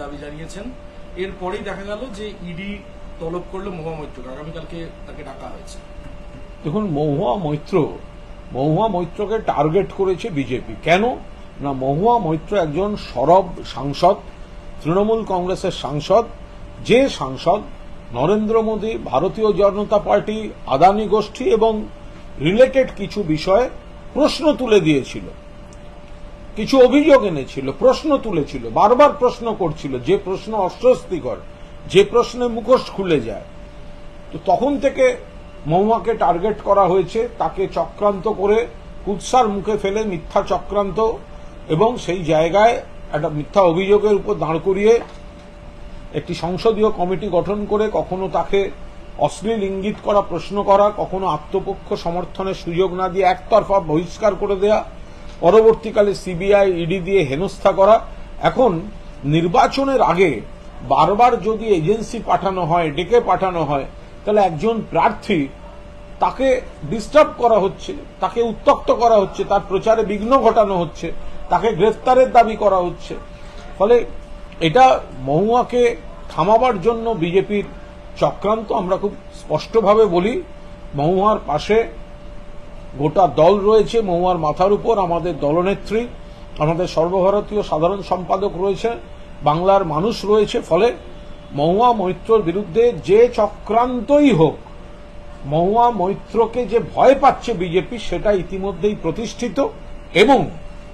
দাবি জানিয়েছেন। এরপরেই দেখা গেল যে ইডি তলব করল মহুয়া মৈত্রকে। আগামীকালকে তাকে ডাকা হয়েছে। দেখুন, মহুয়া মৈত্র, মহুয়া মৈত্রকে টার্গেট করেছে বিজেপি। কেন? না, মহুয়া মৈত্র একজন সরব সাংসদ, তৃণমূল কংগ্রেসের সাংসদ। যে সাংসদ নরেন্দ্র মোদী, ভারতীয় জনতা পার্টি, আদানি গোষ্ঠী এবং রিলেটেড কিছু বিষয়ে প্রশ্ন তুলে দিয়েছিল। কিছু অভিযোগ এনেছিল, প্রশ্ন তুলেছিল, বারবার প্রশ্ন করছিল, যে প্রশ্ন অস্বস্তিকর, যে প্রশ্নে মুখোশ খুলে যায়। তো তখন থেকে মহুয়াকে টার্গেট করা হয়েছে, তাকে চক্রান্ত করে কুৎসার মুখে ফেলে মিথ্যা চক্রান্ত এবং সেই জায়গায় একটা মিথ্যা অভিযোগের উপর দাঁড় করিয়ে একটি সংসদীয় কমিটি গঠন করে কখনো তাকে অশ্লীল ইঙ্গিত করা, প্রশ্ন করা, কখনো আত্মপক্ষ সমর্থনের সুযোগ না দিয়ে একতরফা বহিষ্কার করে দেয়া পরবর্তীকালে সিবিআই, ইডি দিয়ে হেনস্থা করা। এখন নির্বাচনের আগে বারবার যদি এজেন্সি পাঠানো হয়, ডেকে পাঠানো হয়, তাহলে একজন প্রার্থী তাকে ডিস্টার্ব করা হচ্ছে, তাকে উত্তক্ত করা হচ্ছে, তার প্রচারে বিঘ্ন ঘটানো হচ্ছে, তাকে গ্রেফতারের দাবি করা হচ্ছে। ফলে এটা মহুয়াকে থামাবার জন্য বিজেপির চক্রান্ত আমরা খুব স্পষ্টভাবে বলি। মহুয়ার পাশে গোটা দল রয়েছে মহুয়ার মাথার উপর, আমাদের দলনেত্রী, আমাদের সর্বভারতীয় সাধারণ সম্পাদক রয়েছে, বাংলার মানুষ রয়েছে, ফলে মহুয়া মৈত্রর বিরুদ্ধে যে চক্রান্তই হোক, মহুয়া মৈত্রকে যে ভয় পাচ্ছে বিজেপি, সেটা ইতিমধ্যেই প্রতিষ্ঠিত, এবং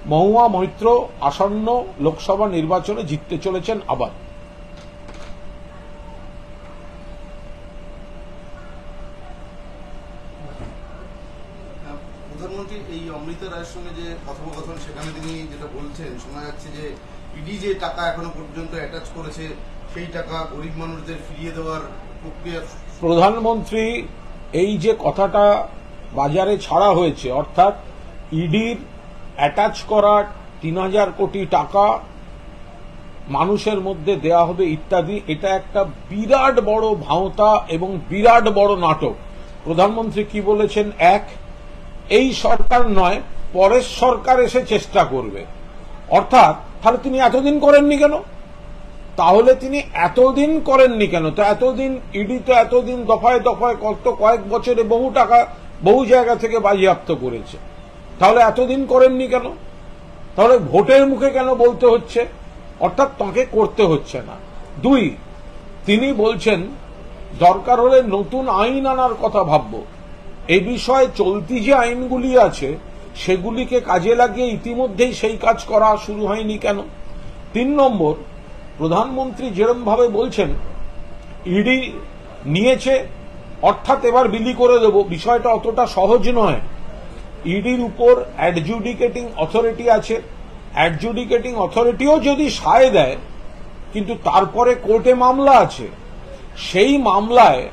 মহুয়া মৈত্র আসন্ন লোকসভা নির্বাচনে জিততে চলেছেন আবার। প্রধানমন্ত্রী এই অমৃতা রায়ের সঙ্গে যে কথোপকথন, সেখানে তিনি যেটা বলছেন, শোনা যাচ্ছে যে ইডি যে টাকা এখনও পর্যন্ত অ্যাটাচ করেছে, সেই টাকা গরিব মানুষদের ফিরিয়ে দেওয়ার প্রক্রিয়া প্রধানমন্ত্রী, এই যে কথাটা বাজারে ছাড়া হয়েছে, অর্থাৎ ইডির অ্যাটাচ করা তিন হাজার কোটি টাকা মানুষের মধ্যে দেয়া হবে ইত্যাদি, এটা একটা বিরাট বড় ভাঁওতা এবং বিরাট বড় নাটক। প্রধানমন্ত্রী কি বলেছেন? এক এই সরকার নয়, পরের সরকার এসে চেষ্টা করবে। অর্থাৎ, তাহলে তিনি এতদিন করেননি কেন? তাহলে তিনি এতদিন করেননি কেন? তো এতদিন ইডি তো এতদিন দফায় দফায় কত কয়েক বছরে বহু টাকা, বহু জায়গা থেকে বাজেয়াপ্ত করেছে। তাহলে এতদিন করেননি কেন? তাহলে ভোটের মুখে কেন বলতে হচ্ছে? অর্থাৎ তাঁকে করতে হচ্ছে না। দুই, তিনি বলছেন, দরকার হলে নতুন আইন আনার কথা ভাবব। এই বিষয়ে চলতি যে আইনগুলি আছে, সেগুলিকে কাজে লাগিয়ে ইতিমধ্যেই সেই কাজ করা শুরু হয়নি কেন? তিন নম্বর, প্রধানমন্ত্রী যেরম ভাবে বলছেন, ইডি নিয়েছে, অর্থাৎ এবার বিলি করে দেব। বিষয়টা অতটা সহজ নয়। ইডির উপর অ্যাডজুডিকেটিং অথরিটি আছে। অ্যাডজুডিকেটিং অথরিটিও যদি সায় দেয়, কিন্তু তারপরে কোর্টে মামলা আছে। সেই মামলায়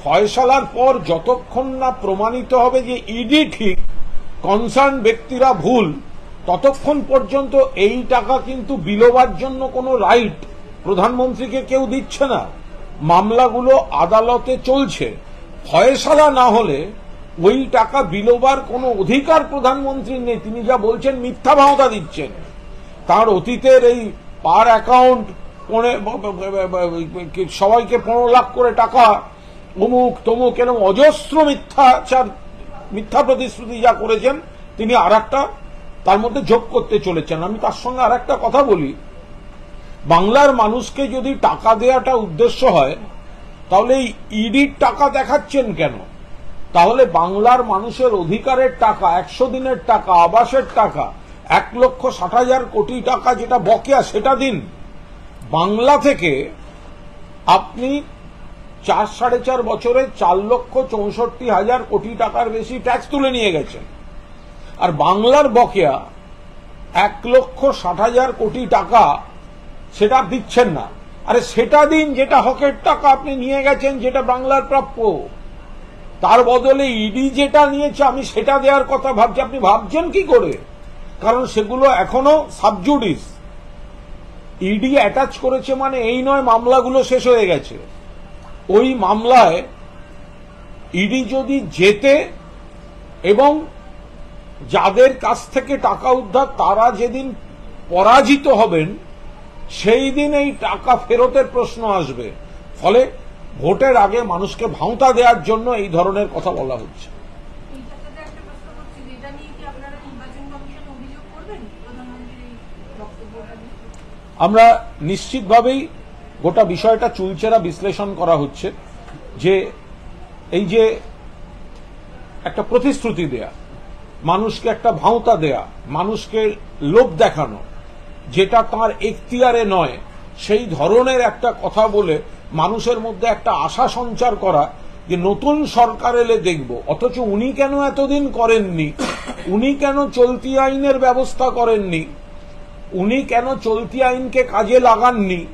ফয়সালার পর যতক্ষণ না প্রমাণিত হবে যে ইডি ঠিক কনসার্ন ব্যক্তিরা ভুল ততক্ষণ পর্যন্ত এই টাকা কিন্তু বিলোবার জন্য কোনো রাইট প্রধানমন্ত্রীকে কেউ দিচ্ছে না মামলাগুলো আদালতে চলছে ফয়সালা না হলে ওই টাকা বিলোবার কোনো অধিকার প্রধানমন্ত্রীর নেই তিনি যা বলছেন মিথ্যা ভাওতা দিচ্ছেন তার অতীতের এই পার অ্যাকাউন্ট সবাইকে পনেরো লাখ করে টাকা অমুক তমুক এরকম অজস্র মিথ্যাচার মিথ্যা প্রতিশ্রুতি যা করেছেন, তিনি আর তার মধ্যে যোগ করতে চলেছেন। আমি তার সঙ্গে আর একটা কথা বলি। বাংলার মানুষকে যদি টাকা দেওয়াটা উদ্দেশ্য হয়, তাহলে ইডির টাকা দেখাচ্ছেন কেন? তাহলে বাংলার মানুষের অধিকারের টাকা, একশো দিনের টাকা, আবাসের টাকা, এক লক্ষ ষাট হাজার কোটি টাকা যেটা বকেয়া সেটা দিন। বাংলা থেকে আপনি চার, সাড়ে চার বছরে চার লক্ষ চৌষট্টি হাজার কোটি টাকার বেশি ট্যাক্স তুলে নিয়ে গেছেন আর বাংলার বকেয়া এক লক্ষ ষাট হাজার কোটি টাকা সেটা দিচ্ছেন না। আরে সেটা দিন যেটা হকের টাকা আপনি নিয়ে গেছেন, যেটা বাংলার প্রাপ্য। তার বদলে ইডি যেটা নিয়েছে, আমি সেটা দেওয়ার কথা ভাবছি। আপনি ভাবছেন কি করে? কারণ সেগুলো এখনও সাবজুডিস ইডি অ্যাটাচ করেছে মানে এই নয়, মামলাগুলো শেষ হয়ে গেছে। ওই মামলায় ইডি যদি যেতে এবং যাদের কাছ থেকে টাকা উদ্ধার তারা যেদিন পরাজিত হবেন সেই দিন এই টাকা ফেরতের প্রশ্ন আসবে। ফলে ভোটের আগে মানুষকে ভাঁওতা দেওয়ার জন্য এই ধরনের কথা বলা হচ্ছে। আমরা নিশ্চিতভাবেই গোটা বিষয়টা চুলচেরা বিশ্লেষণ করা হচ্ছে যে এই যে একটা প্রতিশ্রুতি দেয়া, মানুষকে একটা ভাঁওতা দেয়া, মানুষকে লোভ দেখানো, যেটা তার এখতিয়ারে নয়, সেই ধরনের একটা কথা বলে মানুষের মধ্যে একটা আশা সঞ্চার করা যে নতুন সরকার এলে দেখব। অথচ উনি কেন এতদিন করেননি? উনি কেন চলতি আইনের ব্যবস্থা করেননি? উনি কেন চলতি আইনকে কাজে লাগাননি?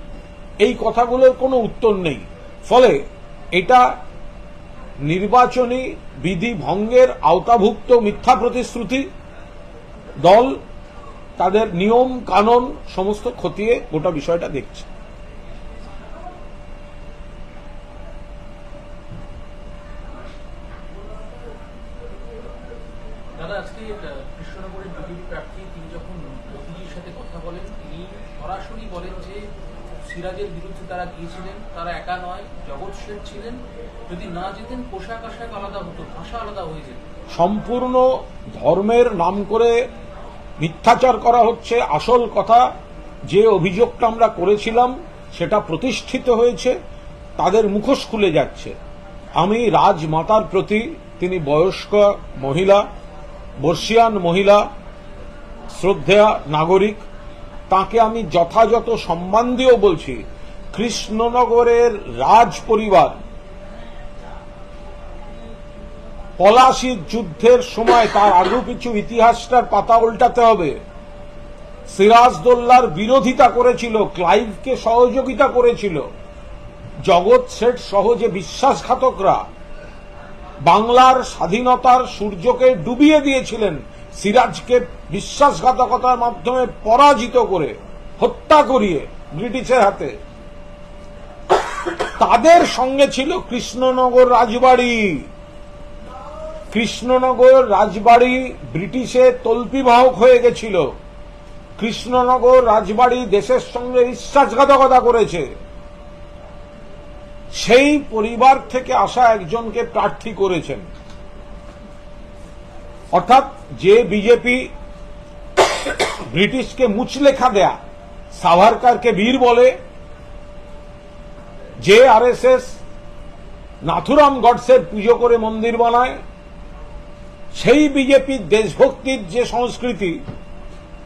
এই কথাগুলোর কোনো উত্তর নেই। ফলে এটা নির্বাচনী বিধি ভঙ্গের আওতাভুক্ত মিথ্যা প্রতিশ্রুতি দল তাদের নিয়ম, কানুন সমস্ত খতিয়ে গোটা বিষয়টা দেখছে। কৃষ্ণনগরের বিজেপি প্রার্থী তিনি যখন মোদিজির সাথে কথা বলেন, তিনি সরাসরি বলেন যে সিরাজের বিরুদ্ধে তারা গিয়েছিলেন, তারা একা নয়, জগৎ শেঠ ছিলেন। যদি না যেতেন, পোশাক আশাক আলাদা হতো, ভাষা আলাদা হয়ে যেত। সম্পূর্ণ ধর্মের নাম করে মিথ্যাচার করা হচ্ছে, আসল কথা, যে অভিযোগটা আমরা করেছিলাম, সেটা প্রতিষ্ঠিত হয়েছে, তাদের মুখোশ খুলে যাচ্ছে। আমি রাজমাতার প্রতি, তিনি বয়স্ক মহিলা, বর্ষিয়ান মহিলা, শ্রদ্ধেয়া নাগরিক তাকে আমি যথাযথ সম্মান দিয়েও বলছি, কৃষ্ণনগরের রাজ পরিবার পলাশির যুদ্ধের সময় তার আগু পিছু ইতিহাসটার পাতা উল্টাতে হবে। সিরাজদোল্লার বিরোধিতা করেছিল, ক্লাইভকে সহযোগিতা করেছিল। জগৎ শেঠ সহজে বিশ্বাসঘাতকরা বাংলার স্বাধীনতার সূর্যকে ডুবিয়ে দিয়েছিলেন। সিরাজকে বিশ্বাসঘাতকতার মাধ্যমে পরাজিত করে হত্যা করিয়ে ব্রিটিশের হাতে। তাদের সঙ্গে ছিল কৃষ্ণনগর রাজবাড়ি। কৃষ্ণনগর রাজবাড়ি ব্রিটিশে তল্পিবাহক হয়ে গেছিল। কৃষ্ণনগর রাজবাড়ি দেশের সঙ্গে বিশ্বাসঘাতকতা করেছে। সেই পরিবার থেকে আসা একজনকে প্রার্থী করেছেন। অর্থাৎ যে বিজেপি ব্রিটিশকে মুচলেখা দেয়া, সাভারকারকে বীর বলে যে আরএসএস নাথুরাম গডসের পুজো করে মন্দির বানায়, সেই বিজেপির দেশভক্তির যে সংস্কৃতি,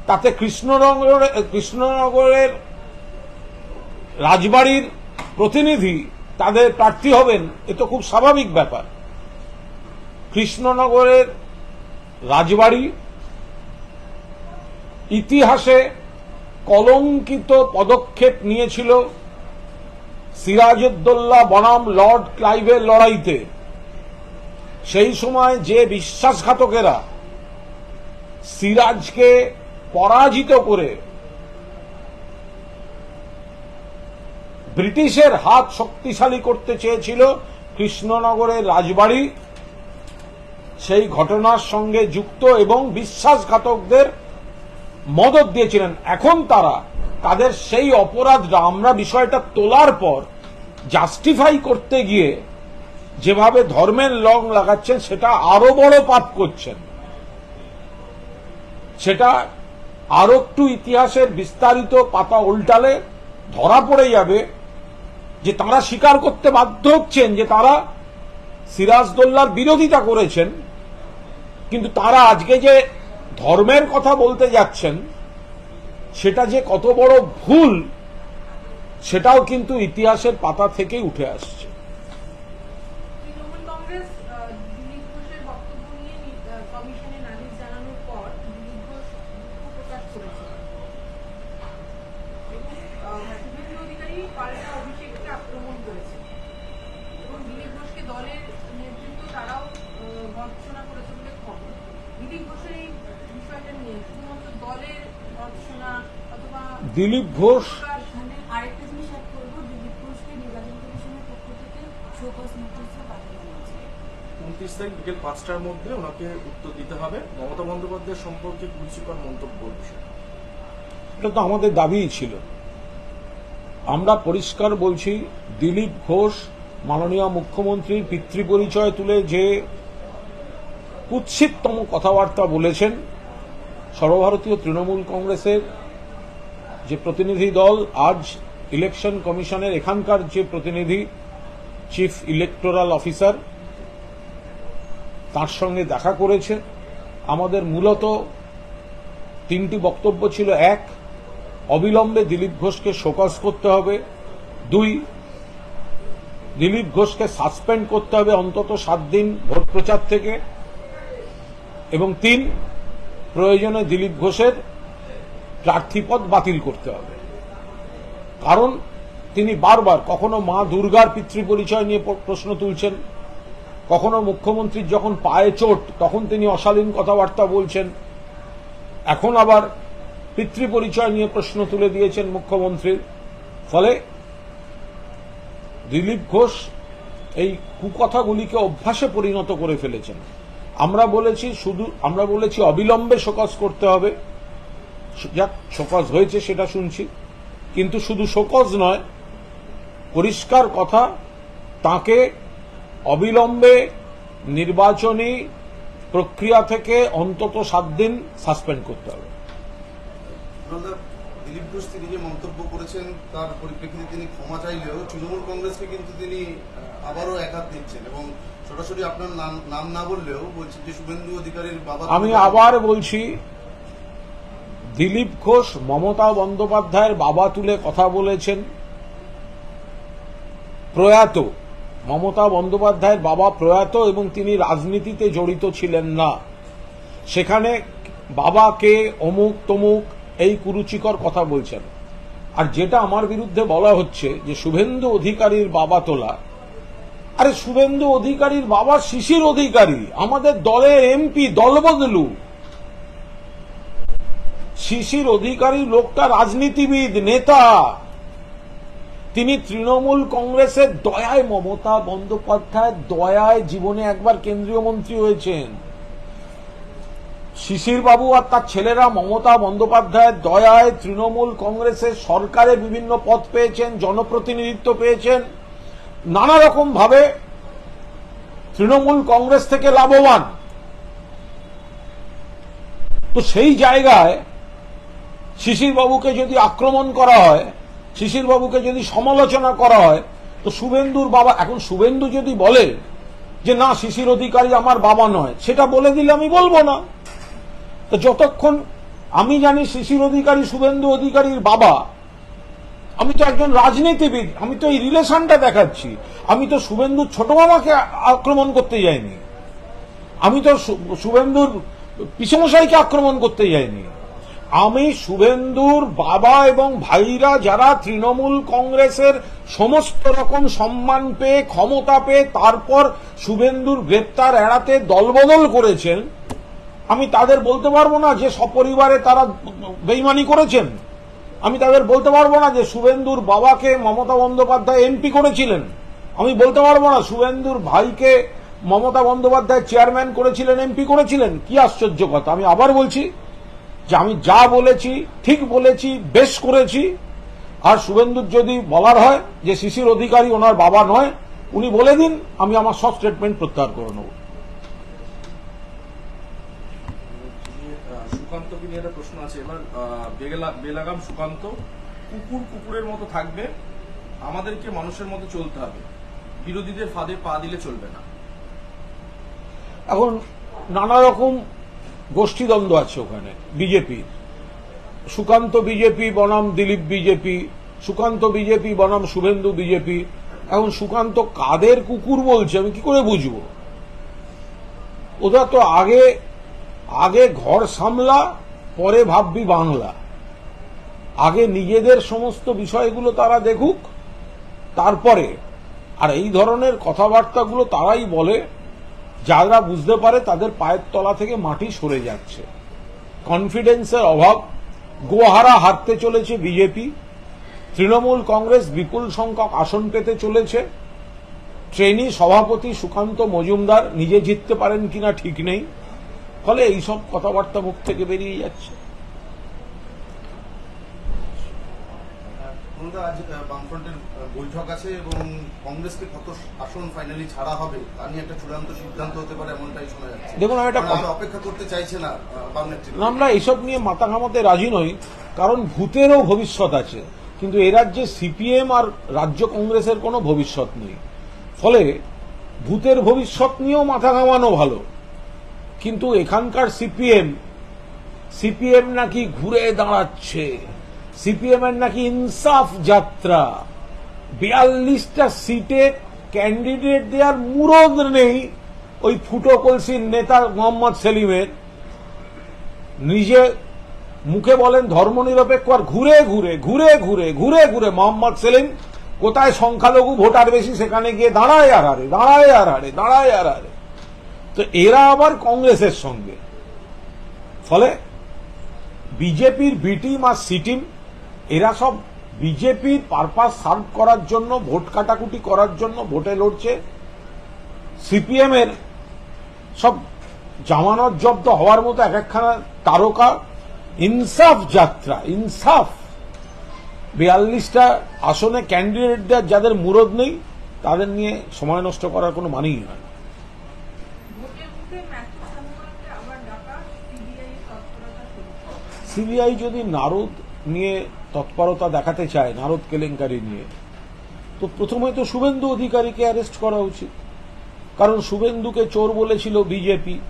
তাতে কৃষ্ণনগর কৃষ্ণনগরের রাজবাড়ির প্রতিনিধি তাদের প্রার্থী হবেন, এ তো খুব স্বাভাবিক ব্যাপার। কৃষ্ণনগরের রাজবাড়ি, ইতিহাসে কলঙ্কিত পদক্ষেপ নিয়েছিল সিরাজউদ্দৌলা বনাম লর্ড ক্লাইভের লড়াইতে। সেই সময় যে বিশ্বাসঘাতকেরা সিরাজকে পরাজিত করে ব্রিটিশের হাত শক্তিশালী করতে চেয়েছিল কৃষ্ণনগরের রাজবাড়ি সেই ঘটনার সঙ্গে যুক্ত এবং বিশ্বাসঘাতকদের মদত দিয়েছিলেন। এখন তারা তাদের সেই অপরাধটা আমরা বিষয়টা তোলার পর জাস্টিফাই করতে গিয়ে যেভাবে ধর্মের লং লাগাচ্ছেন, সেটা আরও বড় পাপ করছেন। সেটা আরও একটু ইতিহাসের বিস্তারিত পাতা উল্টালে ধরা পড়ে যাবে যে তারা স্বীকার করতে বাধ্য হচ্ছেন যে তারা সিরাজদোল্লার বিরোধিতা করেছেন। কিন্তু তারা আজকে যে ধর্মের কথা বলতে যাচ্ছেন, সেটা যে কত বড় ভুল, সেটাও কিন্তু ইতিহাসের পাতা থেকেই উঠে আসছে তৃণমূল কংগ্রেস আহ, দিলীপ ঘোষের বক্তব্য নিয়ে নি- আহ, কমিশনে নালিশ জানানোর পর দিলীপ ঘোষ দুঃখ প্রকাশ করেছেন এবং আহ, শুভেন্দু অধিকারী পাল্টা অভিষেককে আক্রমণ করেছে এবং দিলীপ ঘোষকে দলের নেতৃত্ব তারাও আহ, ভর্ৎসনা করেছে বলে খবর দিলীপ ঘোষের এই বিষয়টা নিয়ে শুধুমাত্র দলের ভর্ৎসনা অথবা দিলীপ ঘোষ প্রকাশ মানে আরেকটা জিনিস অ্যাড করব দিলীপ ঘোষকে নির্বাচন কমিশনের পক্ষ থেকে শোকজ নোটিশও পাঠানো ঘোষ। উনত্রিশ তারিখ বিকেল পাঁচটার মধ্যে ওনাকে উত্তর দিতে হবে। মমতা বন্দ্যোপাধ্যায়ের সম্পর্কে কুরুচিকর মন্তব্য এটা তো আমাদের দাবিই ছিল। আমরা পরিষ্কার বলছি দিলীপ ঘোষ মাননীয় মুখ্যমন্ত্রীর পিতৃপরিচয় তুলে যে কুৎসিততম কথাবার্তা বলেছেন সর্বভারতীয় তৃণমূল কংগ্রেসের যে প্রতিনিধি দল আজ ইলেকশন কমিশনের এখানকার যে প্রতিনিধি চিফ ইলেকটোরাল অফিসার তার সঙ্গে দেখা করেছে। আমাদের মূলত তিনটি বক্তব্য ছিল। এক, অবিলম্বে দিলীপ ঘোষকে শোকজ করতে হবে। দুই, দিলীপ ঘোষকে সাসপেন্ড করতে হবে অন্তত সাত দিন ভোট প্রচার থেকে। এবং তিন, প্রয়োজনে দিলীপ ঘোষের প্রার্থীপদ বাতিল করতে হবে। কারণ তিনি বারবার কখনো মা দুর্গার পিতৃ পরিচয় নিয়ে প্রশ্ন তুলছেন, কখনো মুখ্যমন্ত্রীর যখন পায়ে চোট, তখন তিনি অশালীন কথাবার্তা বলছেন। এখন আবার পিতৃ পরিচয় নিয়ে প্রশ্ন তুলে দিয়েছেন মুখ্যমন্ত্রীর ফলে দিলীপ ঘোষ এই কুকথাগুলিকে অভ্যাসে পরিণত করে ফেলেছেন। আমরা বলেছি শুধু আমরা বলেছি অবিলম্বে শোকজ করতে হবে। যাক শোকজ হয়েছে সেটা শুনছি। কিন্তু শুধু শোকজ নয় পরিষ্কার কথা তাকে অবিলম্বে নির্বাচনী প্রক্রিয়া থেকে অন্তত সাত দিন সাসপেন্ড করতে হবে। দিলীপ ঘোষ তিনি যে মন্তব্য করেছেন তার পরিপ্রেক্ষিতে তিনি ক্ষমা চাইলেও তৃণমূল কংগ্রেসকে কিন্তু তিনি আবারও একাত দিচ্ছেন এবং সরাসরি আপনার নাম না বললেও বলছেন যে শুভেন্দু অধিকারীর বাবা আমি আবার বলছি দিলীপ ঘোষ মমতা বন্দ্যোপাধ্যায়ের বাবা তুলে কথা বলেছেন। প্রয়াত, মমতা বন্দ্যোপাধ্যায়ের বাবা প্রয়াত এবং তিনি রাজনীতিতে জড়িত ছিলেন না। সেখানে বাবাকে অমুক তমুক এই কুরুচিকর কথা বলছেন। আর যেটা আমার বিরুদ্ধে বলা হচ্ছে যে শুভেন্দু অধিকারীর বাবা তোলা, আরে শুভেন্দু অধিকারীর বাবা শিশির অধিকারী, আমাদের দলের এমপি দল বদলু শিশির অধিকারী লোকটা রাজনীতিবিদ, নেতা। তিনি তৃণমূল কংগ্রেসের দয়ায় মমতা বন্দ্যোপাধ্যায় দয়ায় জীবনে একবার কেন্দ্রীয় মন্ত্রী হয়েছেন। শিশির বাবু আর তার ছেলেরা মমতা বন্দ্যোপাধ্যায়ের দয়ায় তৃণমূল কংগ্রেসের সরকারে বিভিন্ন পদ পেয়েছেন, জনপ্রতিনিধিত্ব পেয়েছেন। নানা রকম ভাবে তৃণমূল কংগ্রেস থেকে লাভবান। তো সেই জায়গায় শিশির বাবুকে যদি আক্রমণ করা হয় শিশির বাবুকে যদি সমালোচনা করা হয়, তো শুভেন্দুর বাবা, এখন শুভেন্দু যদি বলে যে না, শিশির অধিকারী আমার বাবা নয়, সেটা বলে দিলে আমি বলব না। তো যতক্ষণ আমি জানি শিশির অধিকারী, শুভেন্দু অধিকারীর বাবা, আমি তো একজন রাজনীতিবিদ, আমি তো এই রিলেশনটা দেখাচ্ছি, আমি তো শুভেন্দুর ছোট আ- আক্রমণ করতে যাইনি, আমি তো শুভেন্দুর পিসমশাইকে আক্রমণ করতে যাইনি। আমি শুভেন্দুর বাবা এবং ভাইরা যারা তৃণমূল কংগ্রেসের সমস্ত রকম সম্মান পেয়ে, ক্ষমতা পেয়ে, তারপর শুভেন্দুর গ্রেপ্তার এড়াতে দলবদল করেছেন, আমি তাদের বলতে পারব না যে সপরিবারে তারা বেইমানি করেছেন। আমি তাদের বলতে পারব না যে শুভেন্দুর বাবাকে মমতা বন্দ্যোপাধ্যায় এমপি করেছিলেন। আমি বলতে পারব না শুভেন্দুর ভাইকে মমতা বন্দ্যোপাধ্যায় চেয়ারম্যান করেছিলেন, এমপি করেছিলেন। কি আশ্চর্য কথা, আমি আবার বলছি যে আমি যা বলেছি ঠিক বলেছি বেশ করেছি। আর শুভেন্দুর যদি বলার হয় যে শিশির অধিকারী ওনার বাবা নয় উনি বলে দিন আমি আমার সব স্টেটমেন্ট প্রত্যাহার করে নেব। সুকান্তকে নিয়ে একটা প্রশ্ন আছে? এবার বেলাগাম সুকান্ত কুকুর কুকুরের মতো থাকবে আমাদেরকে মানুষের মতো চলতে হবে। বিরোধীদের ফাঁদে পা দিলে চলবে না। এখন নানা রকম গোষ্ঠীদ্বন্দ্ব আছে ওখানে, বিজেপি। সুকান্ত বিজেপি, বনাম দিলীপ বিজেপি, সুকান্ত বিজেপি, বনাম শুভেন্দু বিজেপি। এখন সুকান্ত কাদের কুকুর বলছে, আমি কি করে বুঝব? ওরা তো আগে আগে ঘর সামলা, পরে ভাববি বাংলা। আগে নিজেদের সমস্ত বিষয়গুলো তারা দেখুক, তারপরে। আর এই ধরনের কথাবার্তাগুলো তারাই বলে যারা বুঝতে পারে তাদের পায়ের তলা থেকে মাটি সরে যাচ্ছে। কনফিডেন্সের অভাব, গোহারা হারতে চলেছে বিজেপি তৃণমূল কংগ্রেস বিপুল সংখ্যক আসন পেতে চলেছে। ট্রেনি সভাপতি সুকান্ত মজুমদার নিজে জিততে পারেন কিনা ঠিক নেই। ফলে এইসব কথাবার্তা মুখ থেকে বেরিয়ে যাচ্ছে। বামফ্রন্টের বৈঠক আছে এবং কংগ্রেসকে কত আসন ফাইনালি ছাড়া হবে তা নিয়ে একটা চূড়ান্ত সিদ্ধান্ত হতে পারে এমনটাই শোনা যাচ্ছে। দেখুন, আমি একটা অপেক্ষা করতে চাইছে না আমরা এইসব নিয়ে মাথা ঘামাতে রাজি নই কারণ ভূতেরও ভবিষ্যৎ আছে। কিন্তু এ রাজ্যে সিপিএম আর রাজ্য কংগ্রেসের কোনো ভবিষ্যৎ নেই। ফলে ভূতের ভবিষ্যৎ নিয়েও মাথা ঘামানো ভালো। কিন্তু এখানকার সিপিএম সিপিএম নাকি ঘুরে দাঁড়াচ্ছে সিপিএম এর নাকি ইনসাফ যাত্রা। বিয়াল্লিশটা সিটে ক্যান্ডিডেট দেওয়ার মুরদ নেই ওই ফুটো কলসির নেতা মোহাম্মদ সেলিমের। নিজে মুখে বলেন ধর্মনিরপেক্ষ আর ঘুরে ঘুরে ঘুরে ঘুরে ঘুরে ঘুরে মোহাম্মদ সেলিম কোথায় সংখ্যালঘু ভোটার বেশি সেখানে গিয়ে দাঁড়ায় আর হারে, দাঁড়ায় আর হারে, দাঁড়ায় আর হারে। তো এরা আবার কংগ্রেসের সঙ্গে। ফলে বিজেপির বি টিম আর সি টিম, এরা সব বিজেপির পারপাস সার্ভ করার জন্য ভোট কাটাকুটি করার জন্য ভোটে লড়ছে। সিপিএম এর সব জামানত জব্দ হওয়ার মতো এক একখানা তারকা ইনসাফ যাত্রা ইনসাফ। বিয়াল্লিশটা আসনে ক্যান্ডিডেটদের যাদের মুরদ নেই তাদের নিয়ে সময় নষ্ট করার কোনো মানেই হয় না। ভোটের মুখে ম্যাথু সামুয়ালকে আবার ডাকা সিবিআই সিবিআই যদি নারদ নিয়ে তৎপরতা দেখাতে চায় নারদ কেলেঙ্কারি নিয়ে। তো প্রথমে তো শুভেন্দু অধিকারীকে অ্যারেস্ট করা উচিত। কারণ শুভেন্দুকে চোর বলেছিল বিজেপি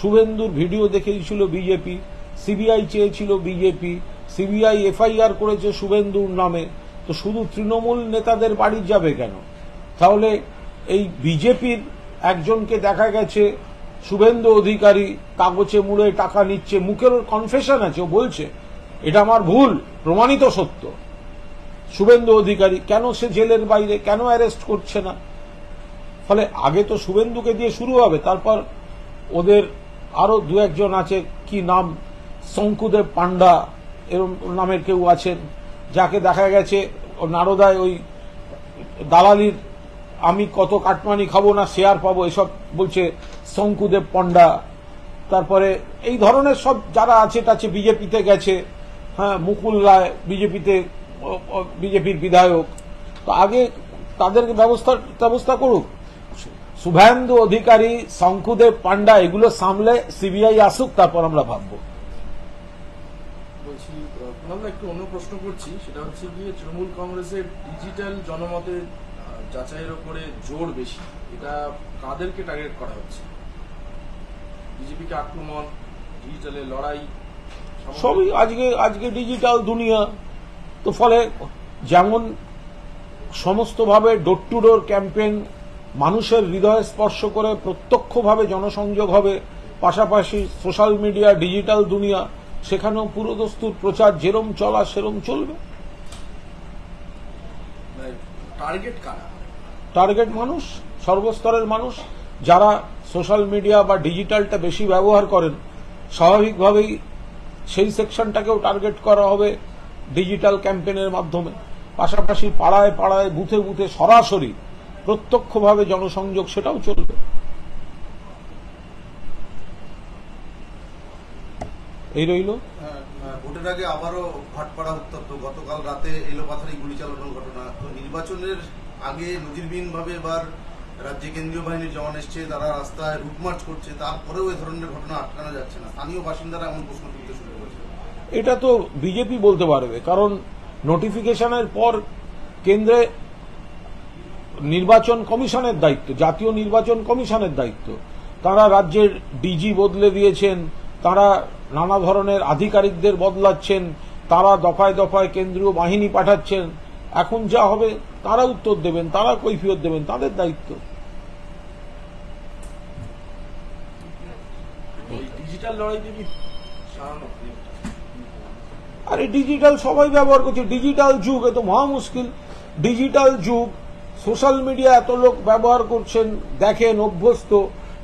শুভেন্দুর ভিডিও দেখেছিল বিজেপি সিবিআই চেয়েছিল বিজেপি সিবিআই এফআইআর করেছে শুভেন্দুর নামে। তো শুধু তৃণমূল নেতাদের বাড়ি যাবে কেন? তাহলে এই বিজেপির একজনকে দেখা গেছে, শুভেন্দু অধিকারী কাগজে মুড়ে টাকা নিচ্ছে, মুখের কনফেশন আছে, ও বলছে এটা আমার ভুল, প্রমাণিত সত্য। শুভেন্দু অধিকারী কেন সে জেলের বাইরে, কেন অ্যারেস্ট করছে না? ফলে আগে তো শুভেন্দুকে দিয়ে শুরু হবে, তারপর ওদের আরও দু একজন আছে, কি নাম? শঙ্কুদেব পান্ডা এরম নামের কেউ আছেন, যাকে দেখা গেছে নারদায় ওই দালালির, আমি কত কাটমানি খাব না, শেয়ার পাবো, এসব বলছে শঙ্কুদেব পণ্ডা। তারপরে এই ধরনের সব যারা আছে টাছে বিজেপিতে গেছে হ্যাঁ মুকুল রায় বিজেপিতে বিজেপির বিধায়ক। তো আগে তাদেরকে ব্যবস্থা ব্যবস্থা করুক। শুভেন্দু অধিকারী, শঙ্কুদেব পান্ডা এগুলো সামলে সিবিআই আসুক, তারপর আমরা ভাববো। বলছি আমরা একটু অন্য প্রশ্ন করছি। সেটা হচ্ছে গিয়ে তৃণমূল কংগ্রেসের ডিজিটাল জনমতের যাচাইয়ের ওপরে জোর বেশি। এটা কাদেরকে টার্গেট করা হচ্ছে? বিজেপিকে আক্রমণ, ডিজিটালে লড়াই সবই আজকে আজকে ডিজিটাল দুনিয়া। তো ফলে যেমন সমস্তভাবে ডোর টু ডোর ক্যাম্পেইন মানুষের হৃদয়ে স্পর্শ করে প্রত্যক্ষভাবে জনসংযোগ হবে পাশাপাশি সোশ্যাল মিডিয়া ডিজিটাল দুনিয়া সেখানেও পুরোদস্তুর প্রচার যেরম চলা সেরম চলবে। টার্গেট কারা? টার্গেট মানুষ সর্বস্তরের মানুষ যারা সোশ্যাল মিডিয়া বা ডিজিটালটা বেশি ব্যবহার করেন স্বাভাবিকভাবেই সেই সেকশনটাকেও টার্গেট করা হবে ডিজিটাল ক্যাম্পেইনের মাধ্যমে। পাশাপাশি পাড়ায় পাড়ায় বুথে বুথে সরাসরি প্রত্যক্ষভাবে জনসংযোগ সেটাও চলবে। এই রইল। হ্যাঁ, হ্যাঁ, ভোটের আগে আবারও ভাটপাড়া উত্তপ্ত। গতকাল রাতে এলোপাথারি গুলি চালানোর ঘটনা। তো নির্বাচনের আগে নজিরবিহীন ভাবে এবার রাজ্যে কেন্দ্রীয় বাহিনীর জওয়ান এসছে, তারা রাস্তায় রুটমার্চ করছে, তারপরেও এ ধরনের ঘটনা আটকানো যাচ্ছে না। স্থানীয় বাসিন্দারা এমন প্রশ্ন তুলতে শুরু করেছে। এটা তো বিজেপি বলতে পারবে, কারণ নোটিফিকেশনের পর কেন্দ্রে নির্বাচন কমিশনের দায়িত্ব, জাতীয় নির্বাচন কমিশনের দায়িত্ব। তারা রাজ্যের ডিজি বদলে দিয়েছেন, তারা নানা ধরনের আধিকারিকদের বদলাচ্ছেন, তারা দফায় দফায় কেন্দ্রীয় বাহিনী পাঠাচ্ছেন। এখন যা হবে তারা উত্তর দেবেন তারা কৈফিয়ত দেবেন তাদের দায়িত্ব। আরে ডিজিটাল সবাই ব্যবহার করছে। ডিজিটাল যুগ এ তো মহা মুশকিল। ডিজিটাল যুগ সোশ্যাল মিডিয়া এত লোক ব্যবহার করছেন দেখেন অভ্যস্ত।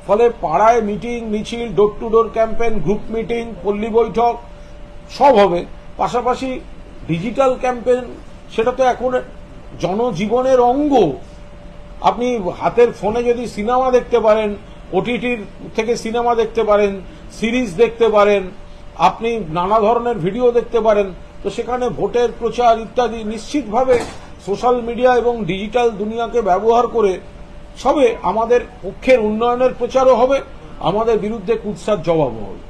ফলে পাড়ায় মিটিং মিছিল door to door campaign group meeting পল্লী বৈঠক সব হবে। পাশাপাশি ডিজিটাল ক্যাম্পেন সেটা তো এখন জনজীবনের অঙ্গ। আপনি হাতের ফোনে যদি সিনেমা দেখতে পারেন, ওটিটির থেকে সিনেমা দেখতে পারেন, সিরিজ দেখতে পারেন, আপনি নানা ধরনের ভিডিও দেখতে পারেন, তো সেখানে ভোটের প্রচার ইত্যাদি নিশ্চিতভাবে সোশ্যাল মিডিয়া এবং ডিজিটাল দুনিয়াকে ব্যবহার করে সবে আমাদের পক্ষের উন্নয়নের প্রচারও হবে, আমাদের বিরুদ্ধে কুৎসার জবাবও হবে।